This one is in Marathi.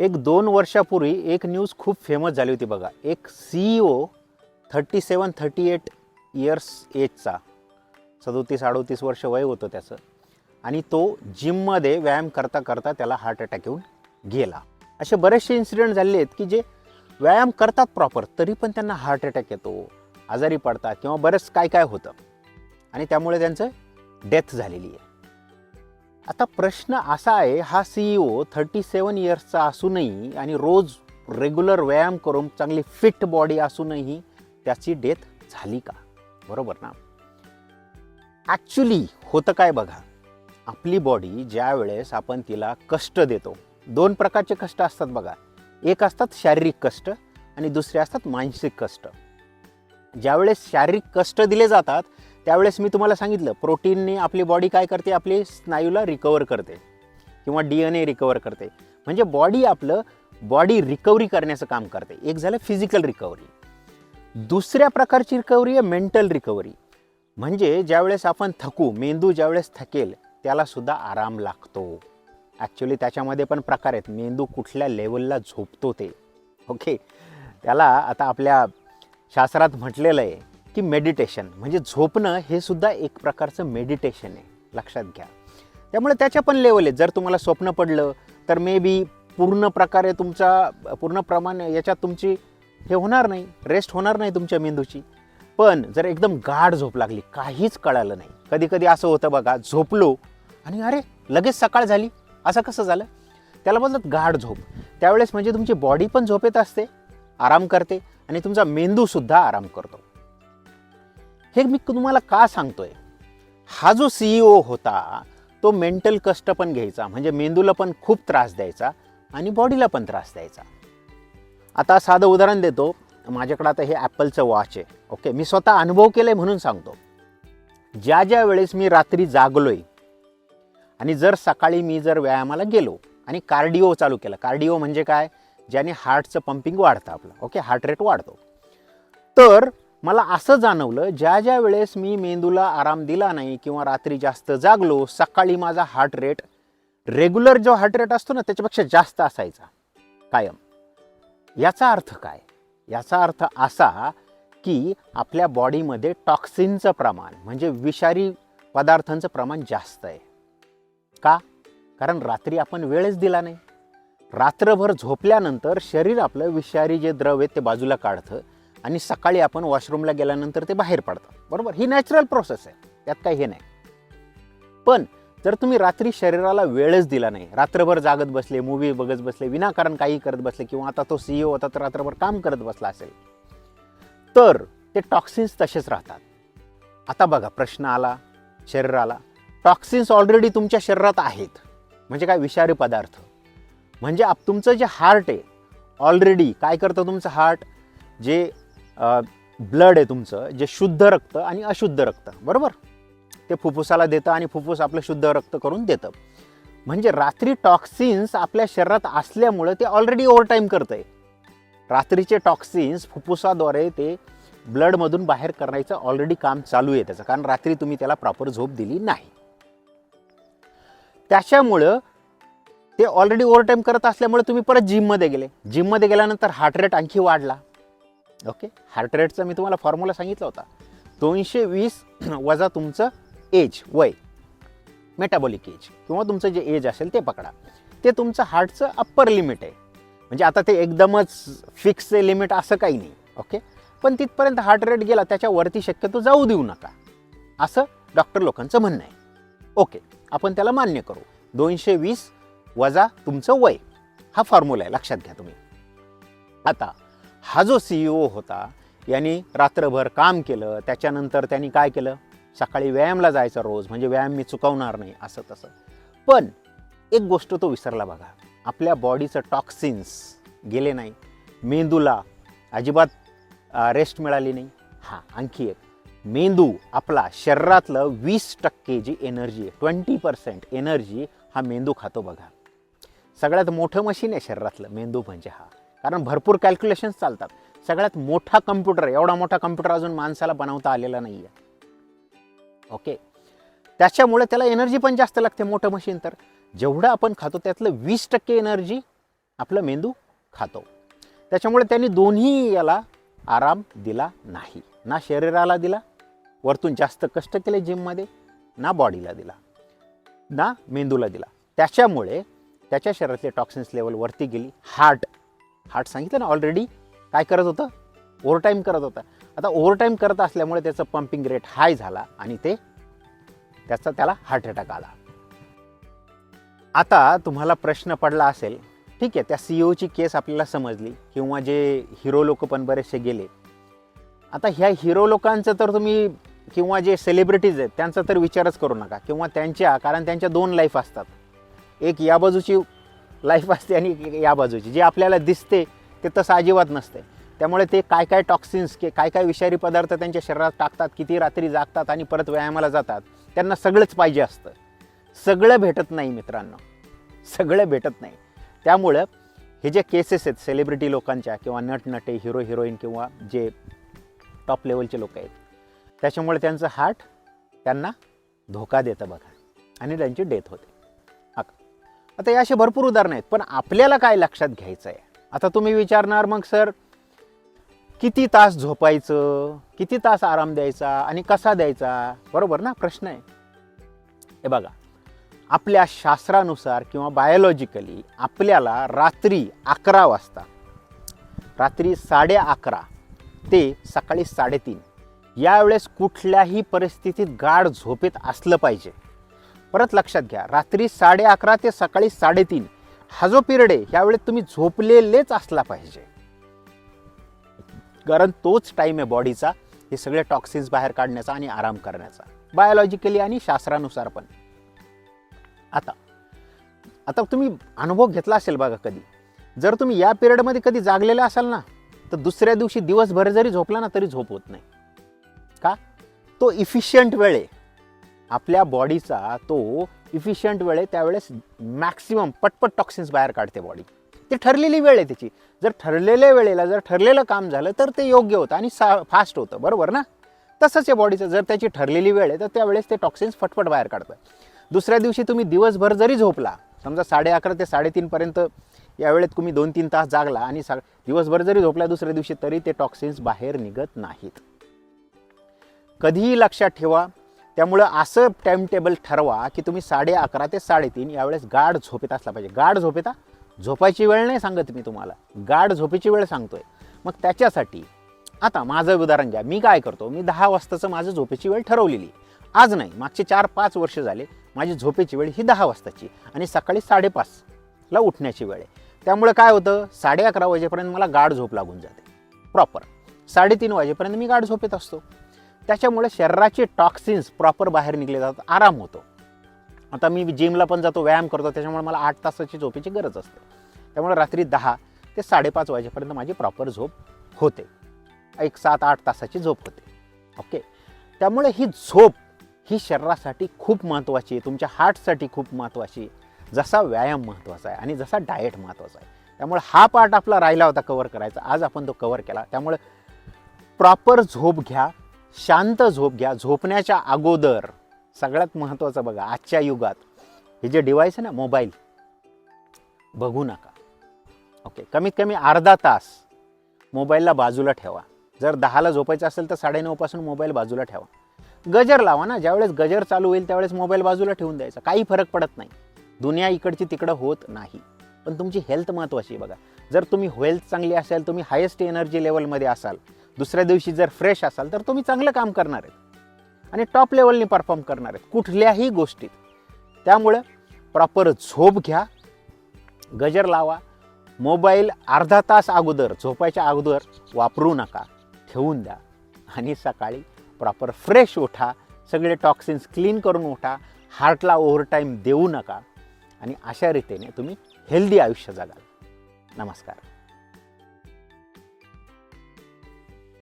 एक दोन वर्षापूर्वी एक न्यूज खूप फेमस झाली होती बघा. एक E CEO thirty seven thirty eight years एजचा सदोतीस अडोतीस वर्ष वय होतं त्याचं. आणि तो जिममध्ये व्यायाम करता करता त्याला हार्ट अटॅक येऊन गेला. असे बरेचसे इन्सिडेंट झालेले आहेत की जे व्यायाम करतात प्रॉपर तरी पण त्यांना हार्ट अटॅक येतो आजारी पडतात किंवा बरंच काय काय होतं. आणि त्यामुळे त्यांचं डेथ झालेली आहे. आता प्रश्न असा आहे हा सीईओ थर्टी सेवन इयर्सचा असूनही आणि रोज रेग्युलर व्यायाम करून चांगली फिट बॉडी असूनही त्याची डेथ झाली का? बरोबर ना? ॲक्च्युली होतं काय बघा आपली बॉडी ज्या वेळेस आपण तिला कष्ट देतो दोन प्रकारचे कष्ट असतात बघा. एक असतात शारीरिक कष्ट आणि दुसरे असतात मानसिक कष्ट. ज्यावेळेस शारीरिक कष्ट दिले जातात त्यावेळेस मी तुम्हाला सांगितलं प्रोटीनने आपली बॉडी काय करते? आपली स्नायूला रिकवर करते किंवा डी एन ए रिकवर करते. म्हणजे बॉडी आपलं बॉडी रिकव्हरी करण्याचं काम करते. एक झालं फिजिकल रिकव्हरी दुसऱ्या प्रकारची रिकव्हरी आहे मेंटल रिकव्हरी म्हणजे ज्यावेळेस आपण थकू मेंदू ज्यावेळेस थकेल त्यालासुद्धा आराम लागतो. ॲक्च्युली त्याच्यामध्ये पण प्रकार आहेत. मेंदू कुठल्या लेवलला झोपतो ते. ओके त्याला आता आपल्या शास्त्रात म्हटलेलं आहे की मेडिटेशन म्हणजे झोपणं हे सुद्धा एक प्रकारचं मेडिटेशन आहे. लक्षात घ्या. त्यामुळे त्याच्या पण लेवल आहेत. जर तुम्हाला स्वप्न पडलं तर मे बी पूर्ण प्रकारे तुमचा पूर्ण प्रमाण याच्यात तुमची हे होणार नाही. रेस्ट होणार नाही तुमच्या मेंदूची. पण जर एकदम गाढ झोप लागली काहीच कळालं नाही. कधी कधी असं होतं बघा झोपलो आणि अरे लगेच सकाळ झाली. असं कसं झालं? त्याला बोलतात गाढ झोप. त्यावेळेस म्हणजे तुमची बॉडी पण झोपेत असते आराम करते आणि तुमचा मेंदूसुद्धा आराम करतो. हे मी तुम्हाला का सांगतोय? हा जो सीईओ होता तो मेंटल कष्ट पण घ्यायचा म्हणजे मेंदूला पण खूप त्रास द्यायचा आणि बॉडीला पण त्रास द्यायचा. आता साधं उदाहरण देतो. माझ्याकडे आता हे ॲपलचं वॉच आहे. ओके मी स्वतः अनुभव केलाय म्हणून सांगतो. ज्या ज्या वेळेस मी रात्री जागलोय आणि जर सकाळी मी जर व्यायामाला गेलो आणि कार्डिओ चालू केला कार्डिओ म्हणजे काय? ज्याने हार्टचं पंपिंग वाढतं आपलं. ओके हार्ट रेट वाढतो. तर मला असं जाणवलं ज्या ज्या वेळेस मी मेंदूला आराम दिला नाही किंवा रात्री जास्त जागलो सकाळी माझा हार्ट रेट रेग्युलर जो हार्ट रेट असतो ना त्याच्यापेक्षा जास्त असायचा. कायम. याचा अर्थ काय? याचा अर्थ असा की आपल्या बॉडीमध्ये टॉक्सिनचं प्रमाण म्हणजे विषारी पदार्थांचं प्रमाण जास्त आहे. का? कारण रात्री आपण वेळच दिला नाही. रात्रभर झोपल्यानंतर शरीर आपलं विषारी जे द्रव आहेत ते बाजूला काढतं. आणि सकाळी आपण वॉशरूमला गेल्यानंतर ते बाहेर पडतं बरोबर? ही नॅचरल प्रोसेस आहे. त्यात काही हे नाही. पण जर तुम्ही रात्री शरीराला वेळच दिला नाही रात्रभर जागत बसले मूवी बघत बसले विनाकारण काही करत बसले किंवा आता तो सीईओ होता तर रात्रभर काम करत बसला असेल तर ते टॉक्सिन्स तसेच राहतात. आता बघा प्रश्न आला शरीराला. टॉक्सिन्स ऑलरेडी तुमच्या शरीरात आहेत. म्हणजे काय? विषारी पदार्थ. म्हणजे आप तुमचं जे हार्ट आहे ऑलरेडी काय करतं तुमचं हार्ट जे ब्लड आहे तुमचं जे शुद्ध रक्त आणि अशुद्ध रक्त बरोबर? ते फुफ्फुसाला देतं आणि फुफ्फुस आपलं शुद्ध रक्त करून देतं. म्हणजे रात्री टॉक्सिन्स आपल्या शरीरात असल्यामुळं ते ऑलरेडी ओव्हरटाईम करतं आहे रात्रीचे टॉक्सिन्स फुफ्फुसाद्वारे ते ब्लडमधून बाहेर करण्याचं ऑलरेडी काम चालू आहे त्याचं कारण रात्री तुम्ही त्याला प्रॉपर झोप दिली नाही. त्याच्यामुळं ते ऑलरेडी ओव्हरटाईम करत असल्यामुळे तुम्ही परत जिममध्ये गेले. जिममध्ये गेल्यानंतर हार्ट रेट आणखी वाढला. ओके? हार्ट रेटचा मी तुम्हाला फॉर्म्युला सांगितला होता. दोनशे वीस वजा तुमचं एज वय. मेटाबॉलिक एज किंवा तुमचं जे एज असेल ते पकडा. ते तुमचं हार्टचं अप्पर लिमिट आहे. म्हणजे आता ते एकदमच फिक्स लिमिट असं काही नाही. ओके? पण तिथपर्यंत हार्ट रेट गेला त्याच्यावरती शक्यतो जाऊ देऊ नका. असं डॉक्टर लोकांचं म्हणणं आहे. ओके? आपण त्याला मान्य करू. दोनशे वीस वजा तुमचं वय. हा फॉर्म्युला आहे. लक्षात घ्या तुम्ही. आता हा जो सी ओ होता यांनी रात्रभर काम केलं त्याच्यानंतर त्यांनी काय केलं? सकाळी व्यायामला जायचा रोज म्हणजे व्यायाम मी चुकवणार नाही असं तसं. पण एक गोष्ट तो विसरला बघा आपल्या बॉडीचं टॉक्सिन्स गेले नाही. मेंदूला अजिबात रेस्ट मिळाली नाही. हां आणखी एक. मेंदू आपला शरीरातलं वीस टक्के जी एनर्जी आहे ट्वेंटी पर्सेंट एनर्जी हा मेंदू खातो बघा. सगळ्यात मोठं मशीन आहे शरीरातलं मेंदू म्हणजे हा. कारण भरपूर कॅल्क्युलेशन्स चालतात. सगळ्यात मोठा कम्प्युटर एवढा मोठा कम्प्युटर अजून माणसाला बनवता आलेला नाही आहे ओके त्याच्यामुळे त्याला एनर्जी पण जास्त लागते मोठं मशीन तर. जेवढं आपण खातो त्यातलं वीस टक्के एनर्जी आपलं मेंदू खातो. त्याच्यामुळे त्यांनी दोन्ही याला आराम दिला नाही. ना शरीराला दिला वरतून जास्त कष्ट केले जिममध्ये ना बॉडीला दिला ना मेंदूला दिला. त्याच्यामुळे त्याच्या शरीरातले टॉक्सिन्स लेवल वरती गेली. हार्ट हार्ट सांगितलं ना ऑलरेडी काय करत होतं? ओव्हरटाईम करत होता. आता ओव्हरटाईम करत असल्यामुळे त्याचं पंपिंग रेट हाय झाला आणि ते त्याचा त्याला हार्ट अटॅक आला. आता तुम्हाला प्रश्न पडला असेल ठीक आहे त्या सी ओची केस आपल्याला समजली किंवा जे हिरो लोक पण बरेचसे गेले. आता ह्या हिरो लोकांचं तर तुम्ही किंवा जे सेलिब्रिटीज आहेत त्यांचा तर विचारच करू नका. किंवा त्यांच्या कारण त्यांच्या दोन लाईफ असतात. एक या बाजूची लाईफ असते आणि या बाजूची. जे आपल्याला दिसते ते तसं अजिबात नसते. त्यामुळे ते काय काय टॉक्सिन्स के काय काय विषारी पदार्थ त्यांच्या शरीरात टाकतात किती रात्री जागतात आणि परत व्यायामाला जातात त्यांना सगळंच पाहिजे असतं. सगळं भेटत नाही मित्रांनो. सगळं भेटत नाही. त्यामुळं हे जे केसेस आहेत सेलिब्रिटी लोकांच्या किंवा नटनटे हिरो हिरोईन किंवा जे टॉप लेवलचे लोक आहेत त्याच्यामुळे त्यांचं हार्ट त्यांना धोका देतं बघा. आणि त्यांची डेथ होते. आता या असे भरपूर उदाहरणं आहेत पण आपल्याला काय लक्षात घ्यायचं आहे आता तुम्ही विचारणार मग सर किती तास झोपायचं? किती तास आराम द्यायचा? आणि कसा द्यायचा? बरोबर ना? प्रश्न आहे. हे बघा आपल्या शास्त्रानुसार किंवा बायोलॉजिकली आपल्याला रात्री अकरा वाजता रात्री साडे अकरा ते सकाळी साडेतीन यावेळेस कुठल्याही परिस्थितीत गाढ झोपेत असलं पाहिजे. परत लक्षात घ्या. रात्री साडे अकरा ते सकाळी साडेतीन हा जो पिरियड आहे यावेळेस तुम्ही झोपलेलेच असला पाहिजे. कारण तोच टाईम आहे बॉडीचा हे सगळे टॉक्सिन्स बाहेर काढण्याचा आणि आराम करण्याचा. बायोलॉजिकली आणि शास्त्रानुसार पण. आता आता तुम्ही अनुभव घेतला असेल बघा कधी. जर तुम्ही या पिरियडमध्ये कधी जागलेला असाल ना तर दुसऱ्या दिवशी दिवसभर जरी झोपला ना तरी झोप होत नाही. का? तो इफिशियंट वेळ आहे. आपल्या बॉडीचा तो इफिशियंट वेळ आहे त्यावेळेस मॅक्सिमम पटपट टॉक्सिन्स बाहेर काढते बॉडी ती ठरलेली वेळ आहे त्याची. जर ठरलेल्या वेळेला जर ठरलेलं काम झालं तर ते योग्य होतं आणि सा फास्ट होतं. बरोबर ना? तसंच आहे बॉडीचं जर त्याची ठरलेली वेळ आहे तर त्यावेळेस ते टॉक्सिन्स फटफट बाहेर काढतं. दुसऱ्या दिवशी तुम्ही दिवसभर जरी झोपला समजा साडे अकरा ते साडेतीनपर्यंत या वेळेत तुम्ही दोन तीन तास जागला आणि सा दिवसभर जरी झोपला दुसऱ्या दिवशी तरी ते टॉक्सिन्स बाहेर निघत नाहीत. कधीही लक्षात ठेवा त्यामुळं असं टाईम टेबल ठरवा की तुम्ही साडे अकरा ते साडेतीन यावेळेस गाढ झोपेत असला पाहिजे. गाढ झोपेता झोपायची वेळ नाही सांगत मी तुम्हाला. गाढ झोपेची वेळ सांगतोय. मग त्याच्यासाठी आता माझं उदाहरण घ्या. मी काय करतो? मी दहा वाजताचं माझं झोपेची वेळ ठरवलेली. आज नाही मागचे चार पाच वर्ष झाले माझी झोपेची वेळ ही दहा वाजताची आणि सकाळी साडेपाचला उठण्याची वेळ आहे. त्यामुळे काय होतं? साडे अकरा वाजेपर्यंत मला गाढ झोप लागून जाते. प्रॉपर साडेतीन वाजेपर्यंत मी गाढ झोपेत असतो. त्याच्यामुळे शरीराचे टॉक्सिन्स प्रॉपर बाहेर निघले जातात आराम होतो. आता मी जिमला पण जातो व्यायाम करतो त्याच्यामुळे मला आठ तासाची झोपेची गरज असते. त्यामुळे रात्री दहा ते साडेपाच वाजेपर्यंत माझी प्रॉपर झोप होते. एक सात आठ तासाची झोप होते. ओके त्यामुळे ही झोप ही शरीरासाठी खूप महत्त्वाची आहे. तुमच्या हार्टसाठी खूप महत्त्वाची आहे. जसा व्यायाम महत्त्वाचा आहे आणि जसा डाएट महत्त्वाचा आहे. त्यामुळे हा पार्ट आपला राहिला होता कवर करायचा. आज आपण तो कवर केला. त्यामुळे प्रॉपर झोप घ्या. शांत झोप घ्या. झोपण्याच्या अगोदर सगळ्यात महत्त्वाचं बघा आजच्या युगात हे जे डिव्हाइस आहे ना मोबाईल बघू नका. ओके कमीत कमी अर्धा तास मोबाईलला बाजूला ठेवा. जर दहाला झोपायचं असेल तर साडेनऊपासून मोबाईल बाजूला ठेवा. गजर लावा ना ज्यावेळेस गजर चालू होईल त्यावेळेस मोबाईल बाजूला ठेवून द्यायचा. काही फरक पडत नाही. दुनिया इकडची तिकडं होत नाही. पण तुमची हेल्थ महत्त्वाची आहे बघा. जर तुम्ही हेल्थ चांगली असेल तुम्ही हायेस्ट एनर्जी लेवलमध्ये असाल दुसऱ्या दिवशी जर फ्रेश असाल तर तुम्ही चांगलं काम करणार आहेत. आणि टॉप लेवलनी परफॉर्म करणार आहेत कुठल्याही गोष्टीत. त्यामुळं प्रॉपर झोप घ्या गजर लावा मोबाईल अर्धा तास अगोदर झोपायच्या अगोदर वापरू नका ठेवून द्या. आणि सकाळी प्रॉपर फ्रेश उठा सगळे टॉक्सिन्स क्लीन करून उठा हार्टला ओव्हरटाईम देऊ नका. आणि अशा रीतीने तुम्ही हेल्दी आयुष्य जगाल. नमस्कार.